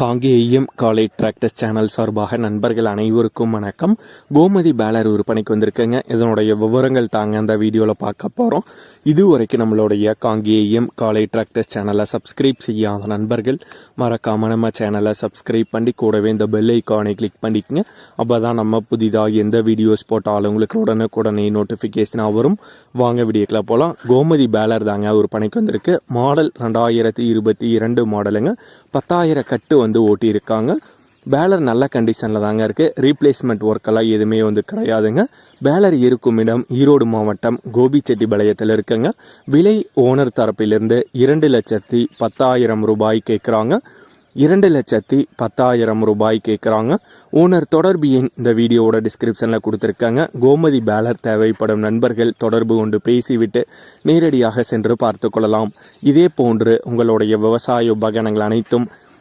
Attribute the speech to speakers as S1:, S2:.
S1: காங்கேயம் காலை tractor channel சார்பாக நண்பர்கள் அனைவருக்கும் வணக்கம். கோமதி பேலர் விற்பனைக்கு வந்திருக்குங்க. இதனுடைய விவரங்கள் தாங்க அந்த வீடியோவில் பார்க்க போகிறோம் இதுவரைக்கும் நம்மளுடைய காங்கேயம் காலை டிராக்டர் சேனலை சப்ஸ்கிரைப் செய்யாத நண்பர்கள் மறக்காம நம்ம சேனலை சப்ஸ்கிரைப் பண்ணி கூடவே இந்த பெல் ஐக்கானை கிளிக் பண்ணிக்கங்க. அப்போ தான் நம்ம புதிதாக எந்த வீடியோஸ் போட்டாலும் உங்களுக்கு உடனுக்குடனே நோட்டிஃபிகேஷனாக வரும். வாங்க வீடியோக்கில் போகலாம் கோமதி பேலர் தாங்க விற்பனைக்கு வந்திருக்கு. மாடல் ரெண்டாயிரத்தி இருபத்தி இரண்டு மாடலுங்க. பத்தாயிரம் கட்டு வந்து ஓட்டியிருக்காங்க. பேலர் நல்ல கண்டிஷனில் தாங்க இருக்குது ரீப்ளேஸ்மெண்ட் ஒர்க்கெல்லாம் எதுவுமே வந்து கிடையாதுங்க. பேலர் இருக்கும் இடம் ஈரோடு மாவட்டம் கோபிச்செட்டிபாளையத்தில் இருக்குங்க. விலை ஓனர் தரப்பிலிருந்து இரண்டு லட்சத்தி பத்தாயிரம் ரூபாய் கேட்குறாங்க இரண்டு லட்சத்தி பத்தாயிரம் ரூபாய் கேட்குறாங்க ஓனர் தொடர்பு எண் இந்த வீடியோவோட டிஸ்கிரிப்ஷனில் கொடுத்துருக்காங்க. கோமதி பேலர் தேவைப்படும் நண்பர்கள் தொடர்பு கொண்டு பேசிவிட்டு நேரடியாக சென்று பார்த்து கொள்ளலாம். இதே போன்று உங்களுடைய விவசாய உபகரணங்கள் அனைத்தும்